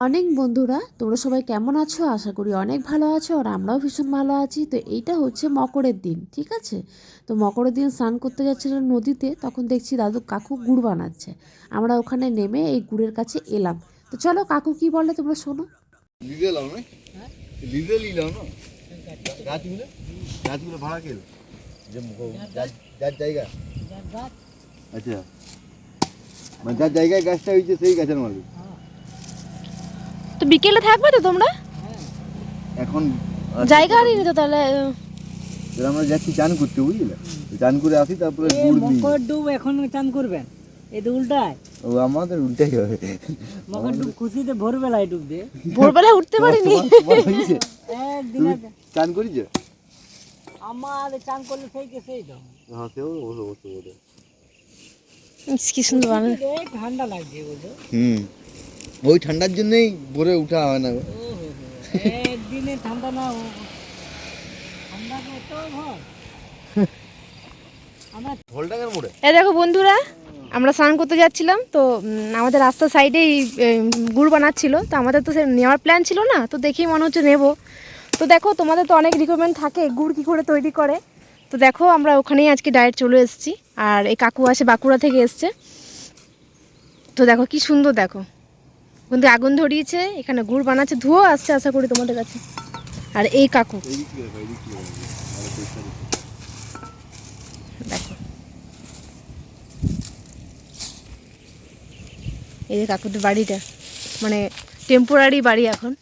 অনেক বন্ধুরা তোমরা সবাই কেমন আছো? আশা করি অনেক ভালো আছো আর আমরাও ভীষণ ভালো আছি। তো এইটা হচ্ছে মকরের দিন ঠিক আছে? তো মকরের দিন স্নান করতে যাচ্ছিলাম নদীতে তখন দেখছি দাদু কাকু গুড় বানাচ্ছে। আমরা ওখানে নেমে এই গুড়ের কাছে এলাম। তো চলো কাকু কি বলে তোমরা শোনো? ভাড়া জায়গা। আচ্ছা। মানে যার জায়গায় গাছটা হয়েছে সেই গাছের মালিক। তো বিকেলে থাকবে তো তোমরা? এখন জায়গা হারিয়ে তো তাহলে আমরা যাচ্ছি চান করতে বুঝলে? চান করে আসি তারপরে গুড় মকর ডুব এখন চান করবেন? এই তো উল্টায়। ও আমাদের উল্টাই হবে। মকর ডুব খুশিতে ভোরবেলায় ডুব দিয়ে ভোরবেলায় উঠতে পারিনি। একদিন। চান করেছ? আমার চান করলে সেই কে সেই তো। হ্যাঁ সেও বসে বসে ইস, কি সুন্দর ঠান্ডা লাগছে বুঝো হুম। ওই ঠান্ডার জন্যই ভোরে উঠা হয় না। একদিনে ঠান্ডা না এই দেখো বন্ধুরা আমরা স্নান করতে যাচ্ছিলাম তো আমাদের রাস্তার সাইডেই গুড় বানাচ্ছিল তো আমাদের তো সে নেওয়ার প্ল্যান ছিল না তো দেখেই মনে হচ্ছে নেব। তো দেখো তোমাদের তো অনেক রিকোয়ারমেন্ট থাকে গুড় কী করে তৈরি করে। তো দেখো আমরা ওখানেই আজকে ডায়েট চলে এসেছি আর এই কাকু আসে বাঁকুড়া থেকে এসছে। তো দেখো কি সুন্দর দেখো। কিন্তু আগুন ধরিয়েছে, এখানে গুড় বানাচ্ছে, ধুয়ো আসছে আশা করি তোমাদের কাছে। আর এই কাকু। দেখো। এই যে কাকুদের বাড়িটা মানে টেম্পোরারি বাড়ি এখন।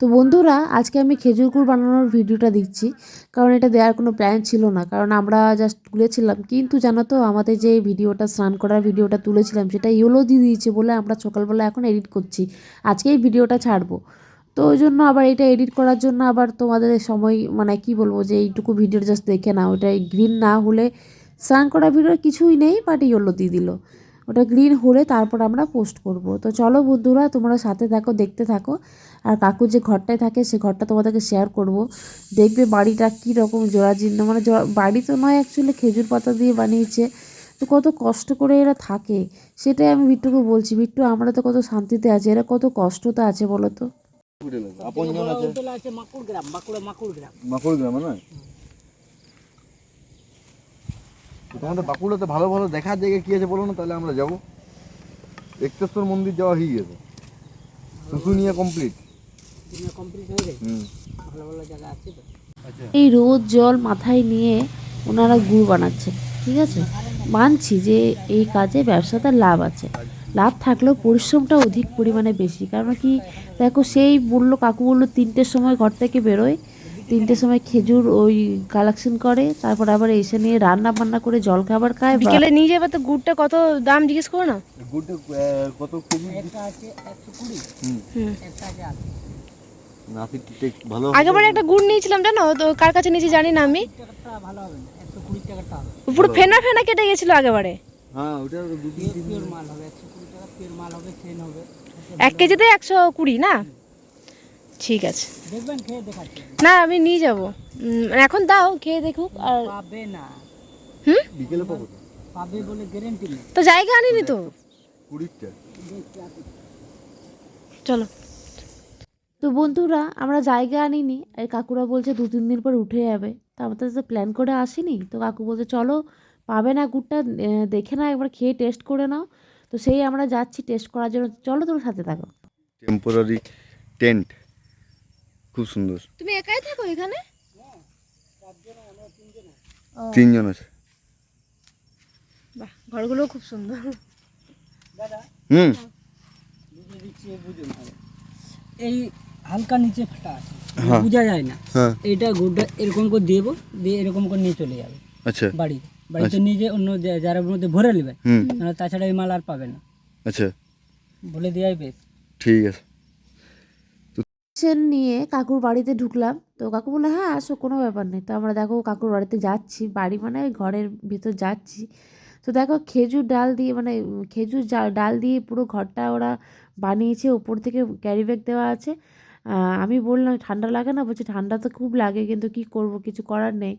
তো বন্ধুরা, আজকে আমি খেজুর গুড় বানানোর ভিডিওটা দিচ্ছি কারণ এটা দেওয়ার কোনো প্ল্যান ছিল না। কারণ আমরা জাস্ট তুলেছিলাম। কিন্তু জানো তো, আমাদের যে ভিডিওটা, স্নান করার ভিডিওটা তুলেছিলাম, সেটা ইয়েলো দিয়ে দিয়েছে বলে আমরা সকালবেলা এখন এডিট করছি। আজকে এই ভিডিওটা ছাড়বো। তো ওই জন্য আবার এটা এডিট করার জন্য আবার তোমাদের সময় মানে কি বলব যে এইটুকু ভিডিও জাস্ট দেখে না ওটা গ্রিন না হলে স্নান করা ভিডিও কিছুই নেই বাট ইয়েলো দিয়ে দিল। ওটা গ্রিন হলে তারপর আমরা পোস্ট করব। তো চলো বন্ধুরা তোমরা সাথে থাকো দেখতে থাকো। আর কাকু যে ঘরটায় থাকে সে ঘরটা তোমাদেরকে শেয়ার করব। দেখবে বাড়িটা কী রকম জোড়াজীর্ণ মানে বাড়ি তো নয় অ্যাকচুয়ালি খেজুর পাতা দিয়ে বানিয়েছে। তো কত কষ্ট করে এরা থাকে। সেটাই আমি বিট্টুকে বলছি। বিট্টু আমরা তো কত শান্তিতে আছি। এরা কত কষ্টতে আছে বলো তো? মাকুড় গ্রাম মাকুড় গ্রাম। বাঁকুড়া গ্রামে না? তো তোমাদের বাঁকুড়াতে ভালো ভালো দেখার জায়গা কি আছে বলো না তাহলে আমরা যাব। একটেশ্বর মন্দির যাওয়া হয়ে গেছে। শুশুনিয়া কমপ্লিট কমপ্লিট হয়ে গেছে? হুম। ভালো ভালো জায়গা আছে তো? আচ্ছা। এই রোদ জল মাথায় নিয়ে ওনারা গুড় বানাচ্ছেন ঠিক আছে? মানছি যে এই কাজে ব্যবসাতে লাভ আছে। লাভ থাকলেও পরিশ্রমটা অধিক পরিমাণে বেশি। কারণ কি দেখো সেই বলল কাকু বলল তিনটের সময় ঘর থেকে বেরোয় তিনটের সময় খেজুর ওই কালেকশন করে তারপর আবার এসে নিয়ে রান্না বান্না করে জল খাবার খায় বিকেলে নিয়ে যাবে তো গুড়টা কত দাম জিজ্ঞেস করো না? গুড়টা কত কেজি একটা আছে আছে আগেবারে একটা গুড় নিয়েছিলাম জানো? তো কার কাছে নিয়েছি জানি না আমি। পুরো ফেনা ফেনা কেটে গেছিল আগেবারে হ্যাঁ ওটা দু তিন তিন মাল হবে একশো কুড়ি টাকা মাল হবে চেন হবে। এক কেজিতে একশো কুড়ি না? ঠিক আছে। দেখবেন খেয়ে দেখাচ্ছি। না আমি নিয়ে যাব। এখন দাও খেয়ে দেখুক আর পাবে না। হুম? বিকেলে পাবো তো। পাবে বলে গ্যারেন্টি নেই। তো জায়গা আনিনি তো। কুড়িটা চলো। তো বন্ধুরা আমরা জায়গা আনিনি। আর কাকুরা বলছে দু তিন দিন পর উঠে যাবে। তো আমাদের তো প্ল্যান করে আসিনি। তো কাকু বলছে চলো পাবে না গুড়টা দেখে না একবার খেয়ে টেস্ট করে নাও। তো সেই আমরা যাচ্ছি টেস্ট করার জন্য। চলো তোমার সাথে থাকো। টেম্পোরারি টেন্ট খুব সুন্দর। তুমি একাই থাকো এখানে? তিনজন আছে। বাহ ঘরগুলো খুব সুন্দর। হুম। এই হালকা নিচে ফাটা আছে। হ্যাঁ। বোঝা যায় না। হ্যাঁ। এইটা গুড়টা এরকম করে দেব দিয়ে এরকম করে নিয়ে চলে যাবে। আচ্ছা। বাড়ি। বাড়িতে নিয়ে যেয়ে অন্য যারা মধ্যে ভরে নাহলে তাছাড়া এই মাল আর পাবে না। আচ্ছা। বলে দেওয়াই বেশ ঠিক আছে। কিচেন নিয়ে কাকুর বাড়িতে ঢুকলাম। তো কাকু বলল হ্যাঁ আসো, কোনো ব্যাপার নেই। তো আমরা দেখো কাকুর বাড়িতে যাচ্ছি, বাড়ি মানে ঘরের ভিতর যাচ্ছি। তো দেখো খেজুর ডাল দিয়ে মানে খেজুর ডাল দিয়ে পুরো ঘরটা ওরা বানিয়েছে, ওপর থেকে ক্যারি ব্যাগ দেওয়া আছে। আমি বললাম, ঠান্ডা লাগে না? বলছে, ঠান্ডা তো খুব লাগে, কিন্তু কি করব, কিছু করার নেই।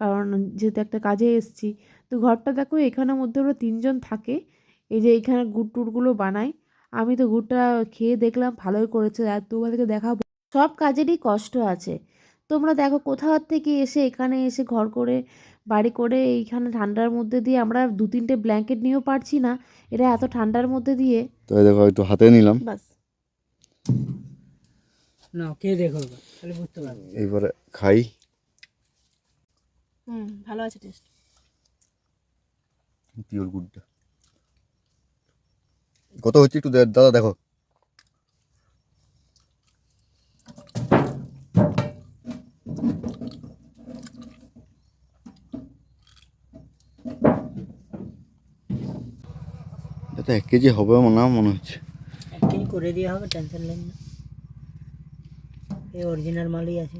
কারণ যেহেতু একটা কাজে এসেছি। তো ঘরটা দেখো এখানের মধ্যে ওরা তিনজন থাকে। এই যে এইখানে গুড় টুড়গুলো বানায়। আমি তো গুড়টা খেয়ে দেখলাম ভালোই করেছে। আর তোমাদেরকে দেখাবো সব কাজেরই কষ্ট আছে। তোমরা দেখো কোথাও থেকে এসে এখানে এসে ঘর করে বাড়ি করে এইখানে ঠান্ডার মধ্যে দিয়ে আমরা দু তিনটে ব্ল্যাঙ্কেট নিয়েও পারছি না। এরা এত ঠান্ডার মধ্যে দিয়ে তো দেখো একটু হাতে নিলাম। বাস। না কে দেখো তাহলে বুঝতে পারবে। এইবারে খাই। হুম ভালো আছে টেস্ট পিওর গুড়টা। কত হচ্ছে একটু দাদা দেখো। এটা এক কেজি হবে না মনে হচ্ছে। এক কেজি করে দেওয়া হবে টেনশন নেন না। এই অরিজিনাল মালই আছে।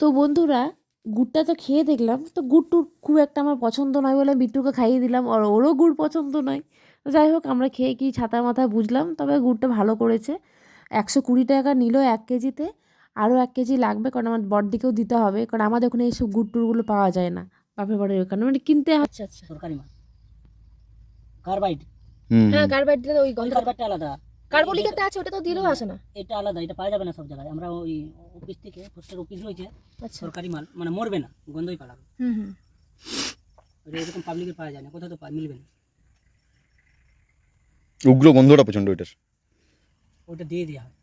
তো বন্ধুরা গুড়টা তো খেয়ে দেখলাম তো গুড় টুর খুব একটা আমার পছন্দ নয় বলে বিট্টুকে খাইয়ে দিলাম আর ওরও গুড় পছন্দ নয়। যাই হোক আমরা খেয়ে কি ছাতা মাথায় বুঝলাম তবে গুড়টা ভালো করেছে। একশো কুড়ি টাকা নিল এক কেজিতে আরও এক কেজি লাগবে কারণ আমার বড়দিকেও দিতে হবে কারণ আমাদের ওখানে এইসব গুড় টুরগুলো পাওয়া যায় না বাপের বাড়ির ওখানে। মানে কিনতে হয়। আচ্ছা আচ্ছা। সরকারি মাল কার্বাইড। হ্যাঁ কার্বাইড দিলে ওই গন্ধ কার্বাইডটা আলাদা। কার্বলিক একটা আছে ওটা তো দিলেও আসে না। এটা আলাদা এটা পাওয়া যাবে না সব জায়গায়। আমরা ওই অফিস থেকে পোস্টের অফিস রয়েছে আচ্ছা। সরকারি মাল মানে মরবে না গন্ধই পালাবে। হুম হুম। এরকম পাবলিকের পাওয়া যায় না কোথাও তো মিলবে না। উগ্র গন্ধটা প্রচণ্ড ওইটার। ওটা দিয়ে দেওয়া হয়।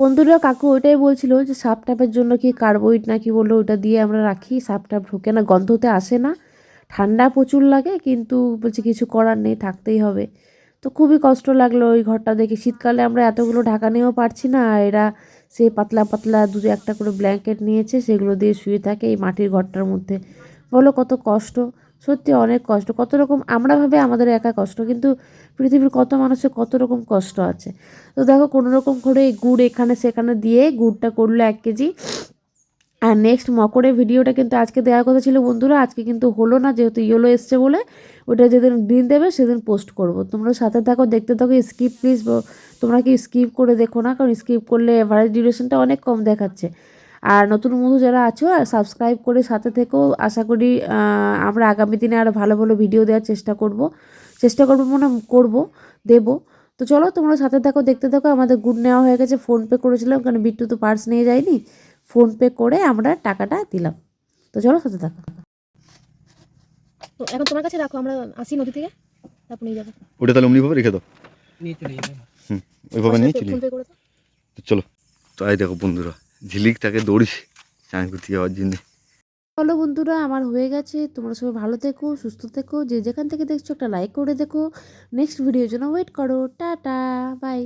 বন্ধুরা কাকু ওইটাই বলছিল যে সাপ টাপের জন্য কি কার্বোইড না কি বলল ওটা দিয়ে আমরা রাখি সাপ টাপ ঢোকে না গন্ধতে আসে না। ঠান্ডা প্রচুর লাগে কিন্তু বলছে কিছু করার নেই থাকতেই হবে। তো খুবই কষ্ট লাগল ওই ঘরটা দেখে। শীতকালে আমরা এতগুলো ঢাকা নিয়েও পারছি না এরা সেই পাতলা পাতলা দু একটা করে ব্ল্যাঙ্কেট নিয়েছে সেগুলো দিয়ে শুয়ে থাকে এই মাটির ঘরটার মধ্যে। বলো কত কষ্ট। সত্যি অনেক কষ্ট। কত রকম আমরা ভাবে আমাদের একা কষ্ট, কিন্তু পৃথিবীর কত মানুষের কত রকম কষ্ট আছে। তো দেখো কোনো রকম করে গুড় এখানে সেখানে দিয়ে গুড়টা করল এক কেজি। আর নেক্সট মকরের ভিডিওটা কিন্তু আজকে দেওয়ার কথা ছিল বন্ধুরা, আজকে কিন্তু হলো না, যেহেতু ইয়েলো এসছে বলে, ওটা যেদিন গ্রিন দেবে সেদিন পোস্ট করব। তোমরা সাথে থাকো, দেখতে থাকো স্কিপ প্লিজ তোমরা কি স্কিপ করে দেখো না? কারণ স্কিপ করলে এভারেজ ডিউরেশনটা অনেক কম দেখাচ্ছে। আর নতুন বন্ধু যারা আছো আর সাবস্ক্রাইব করে সাথে থেকেও আশা করি আমরা আগামী দিনে আরও ভালো ভালো ভিডিও দেওয়ার চেষ্টা করব। চেষ্টা করব মনে করব দেবো। তো চলো তোমরা সাথে থাকো দেখতে থাকো। আমাদের গুড নেওয়া হয়ে গেছে ফোনপে করেছিলাম কারণ বিট্টু তো পার্স নিয়ে যায়নি। ফোনপে করে আমরা টাকাটা দিলাম। তো চলো সাথে থাকো। তো এখন তোমার কাছে রাখো আমরা আসি নদী থেকে তারপর নিয়ে যাব। ওটা তাহলে অমনিভাবে রেখে দাও। নিয়ে চলে যাবে। হুম ওইভাবে নিয়ে চলি তো চলো। তো এই দেখো বন্ধুরা। ঝিলিক তাকে দৌড়িস চান করতে যাওয়ার জন্য। চলো বন্ধুরা, আমার হয়ে গেছে। তোমরা সবাই ভালো থেকো, সুস্থ থেকো। যে যেখান থেকে দেখছ একটা লাইক করে দেখো। নেক্সট ভিডিওর জন্য ওয়েট করো। Tata bye